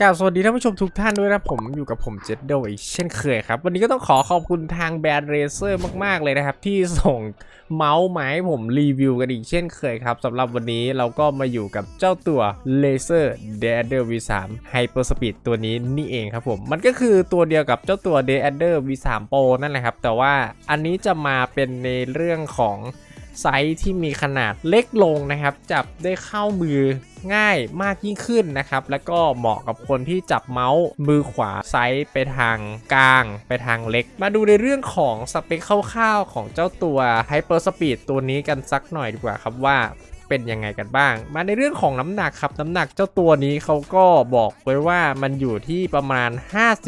กราบสวัสดีท่านผู้ชมทุกท่านด้วยนะผมอยู่กับผมเจดดอีกเช่นเคยครับ วันนี้ก็ต้องขอขอบคุณทางแบรนด์เรเซอร์มาก ๆ เลยนะครับ ที่ส่งเมาส์มาให้ผมรีวิวกันอีกเช่นเคยครับสำหรับวันนี้เราก็มาอยู่กับเจ้าตัว Laser d a d e r V3 Hyper Speed ตัวนี้นี่เองครับผม มันก็คือตัวเดียวกับเจ้าตัว d a d e r V3 Pro นั่นแหละครับ แต่ว่าอันนี้จะมาเป็นในเรื่องของ ไซส์ที่มีขนาดเล็กลงนะครับ จับได้เข้ามือง่ายมากยิ่งขึ้นนะครับ แล้วก็เหมาะกับคนที่จับเมาส์มือขวาไซส์ไปทางกลาง ไปทางเล็ก มาดูในเรื่องของสเปคคร่าวๆของเจ้าตัว Hyper Speed ตัวนี้กันสักหน่อยดีกว่าครับว่า เป็นยังไงกันบ้าง มาในเรื่องของน้ำหนักครับน้ำหนักเจ้าตัวนี้เขาก็บอกไว้ว่ามันอยู่ที่ประมาณ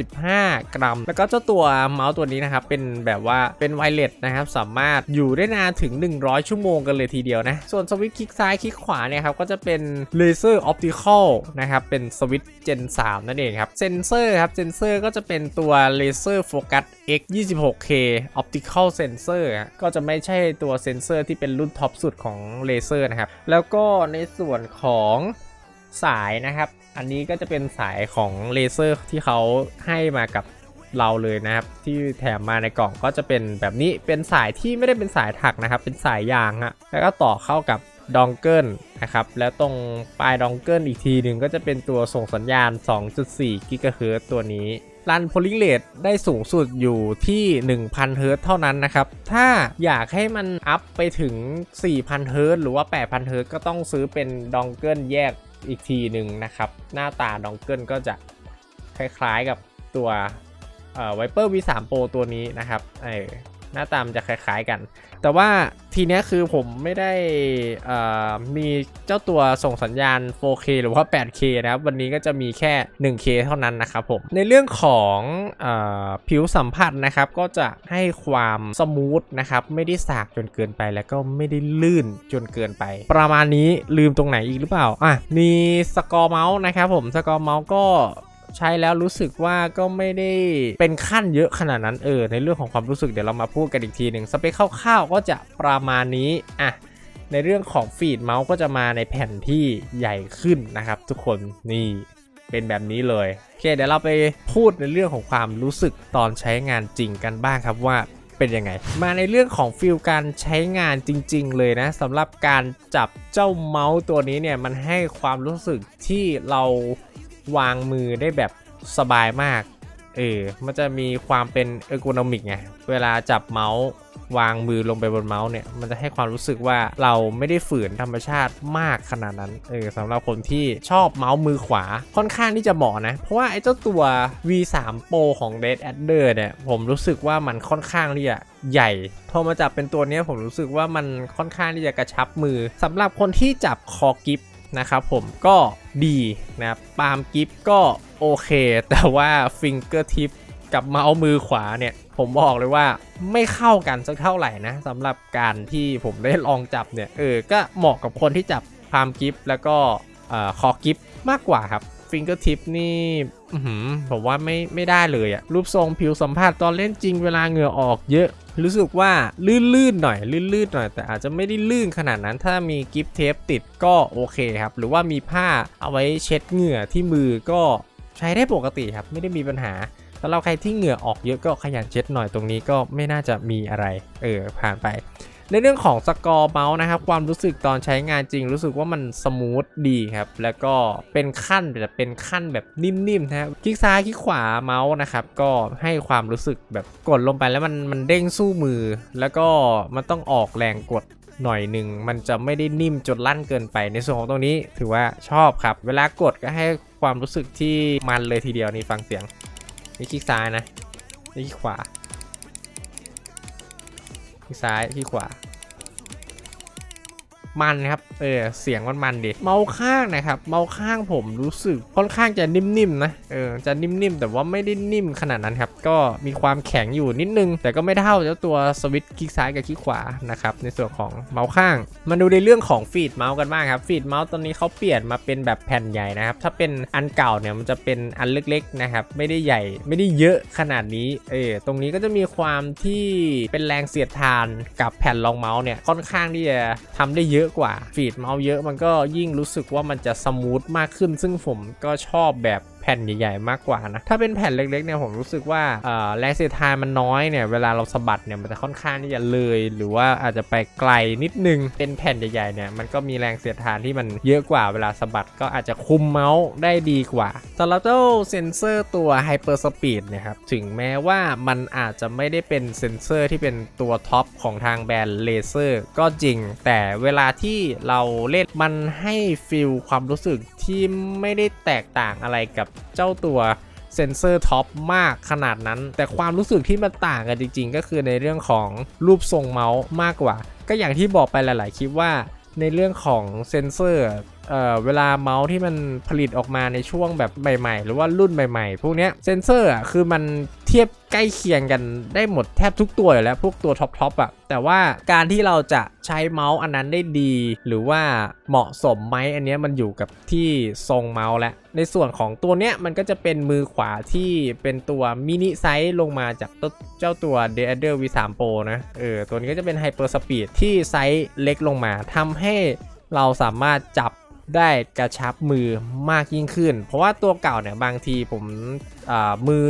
55 กรัม แล้วก็เจ้าตัวเมาส์ตัวนี้นะครับเป็นแบบว่าเป็นไวเลสนะครับสามารถอยู่ได้นานถึง 100 ชั่วโมงกันเลยทีเดียวนะส่วนสวิตช์คลิกซ้ายคลิกขวาเนี่ยครับก็จะเป็นเลเซอร์ออปติคอลนะครับเป็นสวิตช์ Gen 3นั่นเองครับเซนเซอร์ครับเซนเซอร์ก็จะเป็นตัวเลเซอร์โฟกัส X 26K Optical Sensor ก็จะไม่ใช่ตัวเซนเซอร์ที่เป็นรุ่นท็อปสุดของเลเซอร์นะครับแล้วก็ในส่วนของสายนะครับ อันนี้ก็จะเป็นสายของเลเซอร์ที่เขาให้มากับเราเลยนะครับ ที่แถมมาในกล่องก็จะเป็นแบบนี้เป็นสายที่ไม่ได้เป็นสายถักนะครับ เป็นสายยางฮะแล้วก็ต่อเข้ากับดองเกิลนะครับ แล้วตรงปลายดองเกิลอีกทีหนึ่งก็จะเป็นตัวส่งสัญญาณ 2.4 กิกะเฮิรตซ์ตัวนี้ รันโพลิงเลตได้สูงสุดอยู่ที่ 1,000 เฮิร์ตเท่านั้นนะครับ ถ้าอยากให้มันอัพไปถึง 4,000 เฮิร์ตหรือว่า 8,000 เฮิร์ตก็ต้องซื้อเป็นดองเกิลแยกอีกทีหนึ่งนะครับ หน้าตาดองเกิลก็จะคล้ายๆกับตัวไวเปอร์ V3 Pro ตัวนี้นะครับเออ หน้าตามจะคล้ายๆกัน แต่ว่าทีเนี้ยคือผมไม่ได้มีเจ้าตัวส่งสัญญาณ 4K หรือว่า 8K นะครับ วันนี้ก็จะมีแค่ 1K เท่านั้นนะครับผม ในเรื่องของอผิวสัมผัสนะครับ ก็จะให้ความสมูทนะครับ ไม่ได้สากจนเกินไปแล้วก็ไม่ได้ลื่นจนเกินไป ประมาณนี้ลืมตรงไหนอีกหรือเปล่า อะ มีสกอร์เมาส์นะครับผม สกอร์เมาส์ก็ ใช้แล้วรู้สึกว่าก็ไม่ได้เป็นขั้นเยอะขนาดนั้นเออในเรื่องของความรู้สึกเดี๋ยวเรามาพูดกันอีกทีหนึ่งสเปคคร่าวๆก็จะประมาณนี้อะในเรื่องของฟีดเมาส์ก็จะมาในแผ่นที่ใหญ่ขึ้นนะครับ ทุกคนนี่เป็นแบบนี้เลยโอเคเดี๋ยวเราไปพูดในเรื่องของความรู้สึกตอนใช้งานจริงกันบ้างครับว่าเป็นยังไง มาในเรื่องของฟิลการใช้งานจริง ๆ เลยนะสำหรับการจับเจ้าเมาส์ตัวนี้เนี่ยมันให้ความรู้สึกที่เรา วางมือได้แบบสบายมาก เออ มันจะมีความเป็นเออร์โกนอมิกไง เวลาจับเมาส์วางมือลงไปบนเมาส์เนี่ย มันจะให้ความรู้สึกว่าเราไม่ได้ฝืนธรรมชาติมากขนาดนั้น เออสำหรับคนที่ชอบเมาส์มือขวาค่อนข้างที่จะเหมาะนะ เพราะว่าไอ้เจ้าตัว V3 Pro ของ Red Adder เนี่ย ผมรู้สึกว่ามันค่อนข้างที่จะใหญ่พอมาจับเป็นตัวนี้ผมรู้สึกว่ามันค่อนข้างที่จะกระชับมือสำหรับคนที่จับคอกิฟ นะครับผมก็ดีนะครับปาล์มกิฟก็โอเค แต่ว่าฟิงเกอร์ทิปกับเมาส์มือขวาเนี่ย ผมบอกเลยว่าไม่เข้ากันสักเท่าไหร่นะสำหรับการที่ผมได้ลองจับเนี่ย เออ ก็เหมาะกับคนที่จับพามกิฟแล้วก็คอกิฟมากกว่าครับฟิงเกอร์ทิปนี่ผมว่าไม่ไม่ได้เลยอะรูปทรงผิวสัมผัสตอนเล่นจริงเวลาเหงื่อออกเยอะ รู้สึกว่าลื่นๆหน่อยลื่นๆหน่อยแต่อาจจะไม่ได้ลื่นขนาดนั้น ถ้ามีกิฟเทปติดก็โอเคครับ หรือว่ามีผ้าเอาไว้เช็ดเหงื่อที่มือก็ใช้ได้ปกติครับ ไม่ได้มีปัญหาสำหรับใครที่เหงื่อออกเยอะก็ขยันเช็ดหน่อยตรงนี้ก็ไม่น่าจะมีอะไร เออผ่านไป ในเรื่องของสกอร์เมาส์นะครับ ความรู้สึกตอนใช้งานจริง รู้สึกว่ามันสมูทดีครับ แล้วก็เป็นขั้นแต่เป็นขั้นแบบนิ่มๆนะครับคลิกซ้ายคลิกขวาเมาส์นะครับ ก็ให้ความรู้สึกแบบกดลงไปแล้วมันมันเด้งสู้มือ แล้วก็มันต้องออกแรงกดหน่อยหนึ่งมันจะไม่ได้นิ่มจนลั่นเกินไปในส่วนของตรงนี้ถือว่าชอบครับ เวลากดก็ให้ความรู้สึกที่มันเลยทีเดียวนี่ฟังเสียงนี่คลิกซ้ายนะนี่คลิกขวา ที่ซ้ายที่ขวา มันครับ เออ เสียงมันมันดิ เมาส์ข้างนะครับ เมาส์ข้างผมรู้สึกค่อนข้างจะนิ่มๆนะ เออ จะนิ่มๆ แต่ว่าไม่ได้นิ่มขนาดนั้นครับ ก็มีความแข็งอยู่นิดนึง แต่ก็ไม่เท่าเจ้าตัวสวิตช์คลิกซ้ายกับคลิกขวานะครับ ในส่วนของเมาส์ข้าง มาดูในเรื่องของฟีดเมาส์กันบ้างครับ ฟีดเมาส์ตอนนี้เขาเปลี่ยนมาเป็นแบบแผ่นใหญ่นะครับ ถ้าเป็นอันเก่าเนี่ยมันจะเป็นอันเล็กๆนะครับ ไม่ได้ใหญ่ ไม่ได้เยอะขนาดนี้ เออ ตรงนี้ก็จะมีความที่เป็นแรงเสียดทานกับแผ่นรองเมาส์เนี่ย ค่อนข้างที่จะทำได้เยอะกว่า ฟีดเมาส์เยอะมันก็ยิ่งรู้สึกว่ามันจะสมูทมากขึ้น ซึ่งผมก็ชอบแบบ ผ่นใหญ่ๆมากกว่านะถ้าเป็นแผ่นเล็กๆเนี่ยผมรู้สึกว่าแรงเสียดทานมันน้อยเนี่ยเวลาเราสะบัดเนี่ยมันจะค่อนข้างที่จะเลย หรือว่าอาจจะไปไกลนิดนึงเป็นแผ่นใหญ่ๆเนี่ยมันก็มีแรงเสียดทานที่มันเยอะกว่าเวลาสะบัดก็อาจจะคุมเมาส์ได้ดีกว่าสำหรับเจ้าเซนเซอร์ตัว Hyper Speed เนะครับถึงแม้ว่ามันอาจจะไม่ได้เป็นเซนเซอร์ที่เป็นตัวท็อปของทางแบรนด์เลเซอร์ก็จริง แต่เวลาที่เราเล่นมันให้ฟิลความรู้สึกที่ไม่ได้แตกต่างอะไรกับเจ้าตัวเซนเซอร์ท็อปมากขนาดนั้น แต่ความรู้สึกที่มันต่างกันจริง ๆ ก็คือในเรื่องของรูปทรงเมาส์มากกว่า ก็อย่างที่บอกไปหลาย ๆ คลิปว่าในเรื่องของเซนเซอร์ เอ่อเวลาเมาส์ที่มันผลิตออกมาในช่วงแบบใหม่ ๆ หรือว่ารุ่นใหม่ๆ พวกเนี้ยเซนเซอร์อะคือมันเทียบใกล้เคียงกันได้หมดแทบทุกตัวอยู่แล้วพวกตัวท็อปๆอะแต่ว่าการที่เราจะใช้เมาส์อันนั้นได้ดี หรือว่าเหมาะสมไหมอันเนี้ยมันอยู่กับที่ทรงเมาส์และ ในส่วนของตัวเนี้ยมันก็จะเป็นมือขวาที่เป็นตัวมินิไซส์ลงมาจากตัวเจ้าตัว d e a d e r V3 Pro นะเออตัวนี้ก็จะเป็น Hyper Speed ที่ไซส์เล็กลงมาทำให้เราสามารถจับ ได้กระชับมือมากยิ่งขึ้น เพราะว่าตัวเก่าเนี่ยบางทีผมมือ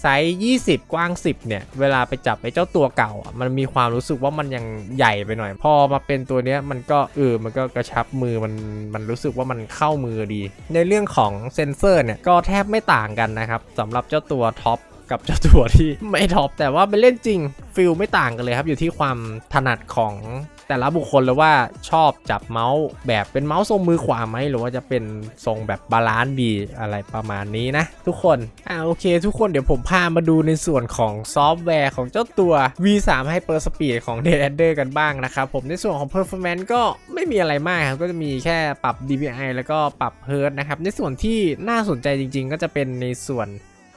ไซส์20 กว้าง 10 เนี่ย เวลาไปจับไอ้เจ้าตัวเก่า มันมีความรู้สึกว่ามันยังใหญ่ไปหน่อย พอมาเป็นตัวเนี้ยมันก็เออมันก็กระชับมือมันมันรู้สึกว่ามันเข้ามือดี ในเรื่องของเซนเซอร์เนี่ย ก็แทบไม่ต่างกันนะครับสำหรับเจ้าตัวท็อปกับเจ้าตัวที่ไม่ท็อปแต่ว่าไปเล่นจริงฟิลไม่ต่างกันเลยครับ อยู่ที่ความถนัดของ แต่ละบุคคลเลยว่าชอบจับเมาส์แบบเป็นเมาส์ทรงมือขวาไหมหรือว่าจะเป็นทรงแบบบาลานซ์ดีอะไรประมาณนี้นะ ทุกคนอ่าโอเคทุกคนเดี๋ยวผมพามาดูในส่วนของซอฟต์แวร์ของเจ้าตัว V3 Hyper Speed ของ d e a d e r กันบ้างนะครับผมในส่วนของ Performance ก็ไม่มีอะไรมากครับก็จะมีแค่ปรับ DPI แล้วก็ปรับ Hertz นะครับในส่วนที่น่าสนใจจริง ๆ ก็จะเป็นในส่วน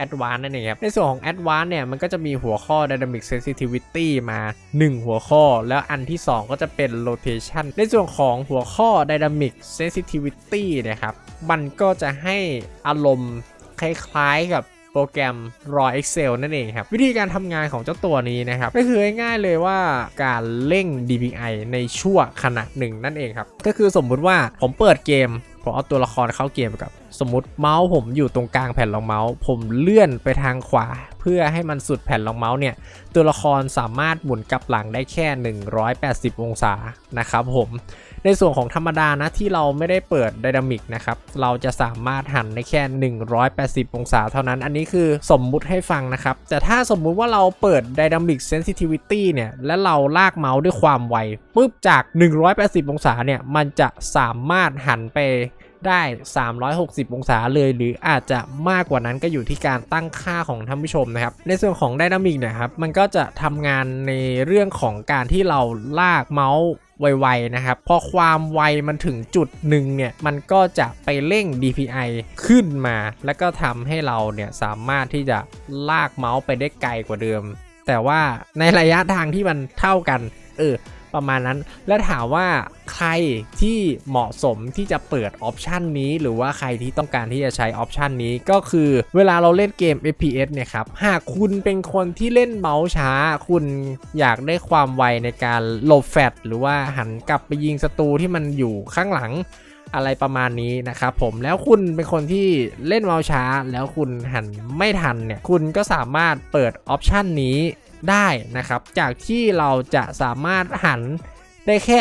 Advanced นั่นเองครับ ในส่วนของ Advanced เนี่ยมันก็จะมีหัวข้อ Dynamic Sensitivity มา 1 หัวข้อ แล้วอันที่ 2 ก็จะเป็น Rotation ในส่วนของหัวข้อ Dynamic Sensitivity นะครับ มันก็จะให้อารมณ์คล้ายๆกับโปรแกรม Raw Excel นั่นเองครับ วิธีการทำงานของเจ้าตัวนี้นะครับ ก็คือง่ายๆเลยว่าการเร่ง DPI ในชั่วขณะหนึ่งนั่นเองครับ ก็คือสมมุติว่าผมเปิดเกม ผมเอาตัวละครเข้าเกมกับ สมมติเมาส์ผมอยู่ตรงกลางแผ่นรองเมาส์ ผมเลื่อนไปทางขวา เพื่อให้มันสุดแผ่นรองเมาส์เนี่ย ตัวละครสามารถหมุนกลับหลังได้แค่ 180 องศานะครับผมในส่วนของธรรมดานะที่เราไม่ได้เปิดไดนามิกนะครับ เราจะสามารถหันได้แค่ 180 องศาเท่านั้น อันนี้คือสมมุติให้ฟังนะครับ แต่ถ้าสมมุติว่าเราเปิด Dynamic Sensitivity เนี่ย และเราลากเมาส์ด้วยความไวปุ๊บจาก 180 องศาเนี่ย มันจะสามารถหันไป ได้ 360 องศาเลย หรืออาจจะมากกว่านั้นก็อยู่ที่การตั้งค่าของท่านผู้ชมนะครับ ในส่วนของ Dynamic เนะครับ มันก็จะทำงานในเรื่องของการที่เราลากเมาส์ไวๆนะครับ พอความไวมันถึงจุดหนึ่งเนี่ย มันก็จะไปเร่ง DPI ขึ้นมา แล้วก็ทำให้เราเนี่ยสามารถที่จะลากเมาส์ไปได้ไกลกว่าเดิม แต่ว่าในระยะทางที่มันเท่ากัน เออ ประมาณนั้น และถามว่าใครที่เหมาะสมที่จะเปิดออปชันนี้ หรือว่าใครที่ต้องการที่จะใช้ออปชันนี้ก็คือเวลาเราเล่นเกม FPS เนี่ยครับ หากคุณเป็นคนที่เล่นเมาส์ช้า คุณอยากได้ความไวในการหลบแฟดหรือว่าหันกลับไปยิงศัตรูที่มันอยู่ข้างหลังอะไรประมาณนี้นะครับผมแล้วคุณเป็นคนที่เล่นเมาส์ช้า แล้วคุณหันไม่ทันเนี่ย คุณก็สามารถเปิดออปชันนี้ ได้นะครับ จากที่เราจะสามารถหันได้แค่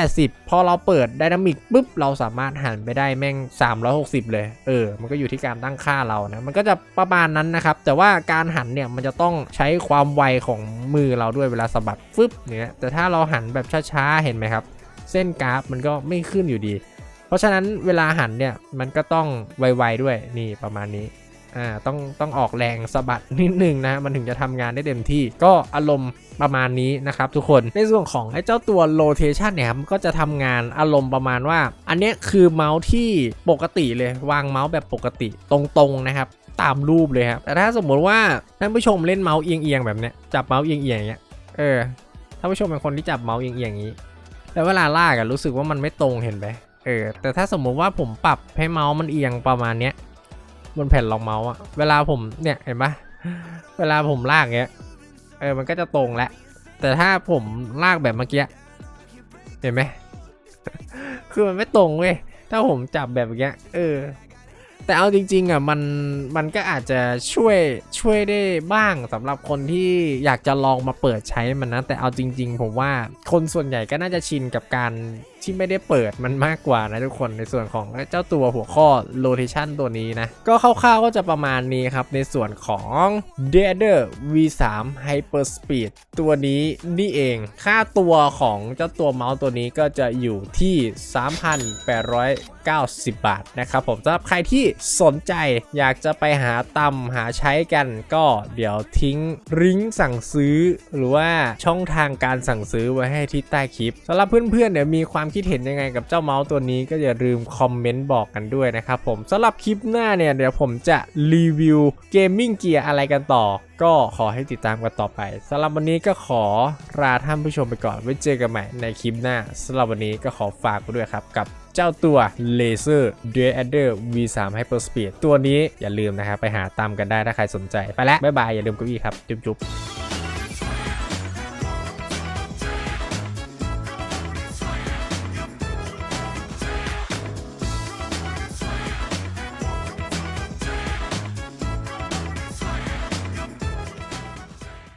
180 พอเราเปิดไดนามิกปุ๊บ เราสามารถหันไปได้แม่ง 360 เลย เออ มันก็อยู่ที่การตั้งค่าเรานะ มันก็จะประมาณนั้นนะครับ แต่ว่าการหันเนี่ย มันจะต้องใช้ความไวของมือเราด้วยเวลาสะบัดฟึบเนี่ยแต่ถ้าเราหันแบบช้าๆ เห็นไหมครับ เส้นกราฟมันก็ไม่ขึ้นอยู่ดี เพราะฉะนั้นเวลาหันเนี่ย มันก็ต้องไวๆด้วย นี่ประมาณนี้ อ่าต้องต้องออกแรงสะบัดนิดนึงนะมันถึงจะทำงานได้เต็มที่ ก็อารมณ์ประมาณนี้นะครับทุกคนในส่วนของไอ้เจ้าตัว rotation เนี่ยครับมันก็จะทำงานอารมณ์ประมาณว่า อันนี้คือเมาส์ที่ปกติเลยวางเมาส์แบบปกติตรงๆนะครับตามรูปเลยครับแต่ถ้าสมมุติว่าท่านผู้ชมเล่นเมาส์เอียงๆแบบเนี้ยจับเมาส์เอียงๆอย่างเงี้ยเออท่านผู้ชมเป็นคนที่จับเมาส์เอียงๆอย่างนี้แล้วเวลาลากอะรู้สึกว่ามันไม่ตรงเห็นไหมเออแต่ถ้าสมมุติว่าผมปรับให้เมาส์มันเอียงประมาณเนี้ย บนแผ่นรองเมาส์อะเวลาผมเนี่ยเห็นปะเวลาผมลากเงี้ยเออมันก็จะตรงแหล้วแต่ถ้าผมลากแบบเมื่อกี้เห็นไหมคือมันไม่ตรงเว้ยถ้าผมจับแบบเมื่อกี้ยเออ แต่เอาจริง ๆอะมันมันก็อาจจะช่วยช่วยได้บ้างสำหรับคนที่อยากจะลองมาเปิดใช้มันนะแต่เอาจริง ๆ ผมว่าคนส่วนใหญ่ก็น่าจะชินกับการ ที่ไม่ได้เปิดมันมากกว่านะทุกคนในส่วนของเจ้าตัวหัวข้อ rotation ตัวนี้นะ ก็คร่าวๆก็จะประมาณนี้ครับ ในส่วนของ d e a d e r V3 Hyper Speed ตัวนี้นี่เอง ค่าตัวของเจ้าตัวเมาส์ตัวนี้ก็จะอยู่ที่ 3,890 บาทนะครับผมสำหรับใครที่สนใจอยากจะไปหาตำหาใช้กันก็เดี๋ยวทิ้งลิงสั่งซื้อ หรือว่าช่องทางการสั่งซื้อไว้ให้ที่ใต้คลิปสำหรับเพื่อนๆเนี่ยมีความคิดเห็นยังไงกับเจ้าเมาส์ตัวนี้ก็อย่าลืมคอมเมนต์บอกกันด้วยนะครับผมสำหรับคลิปหน้าเนี่ยเดี๋ยวผมจะรีวิวเกมมิ่งเกียร์อะไรกันต่อ ก็ขอให้ติดตามกันต่อไปสำหรับวันนี้ก็ขอลาท่านผู้ชมไปก่อนไว้เจอกันใหม่ในคลิปหน้าสำหรับวันนี้ก็ขอฝากไปด้วยครับกับเจ้าตัว Laser d u a d e r V3 Hyperspeed ตัวนี้อย่าลืมนะครับไปหาตามกันได้ถ้าใครสนใจไปแล้วบ๊ายบายอย่าลืมก้าอี้ครับจุ๊บ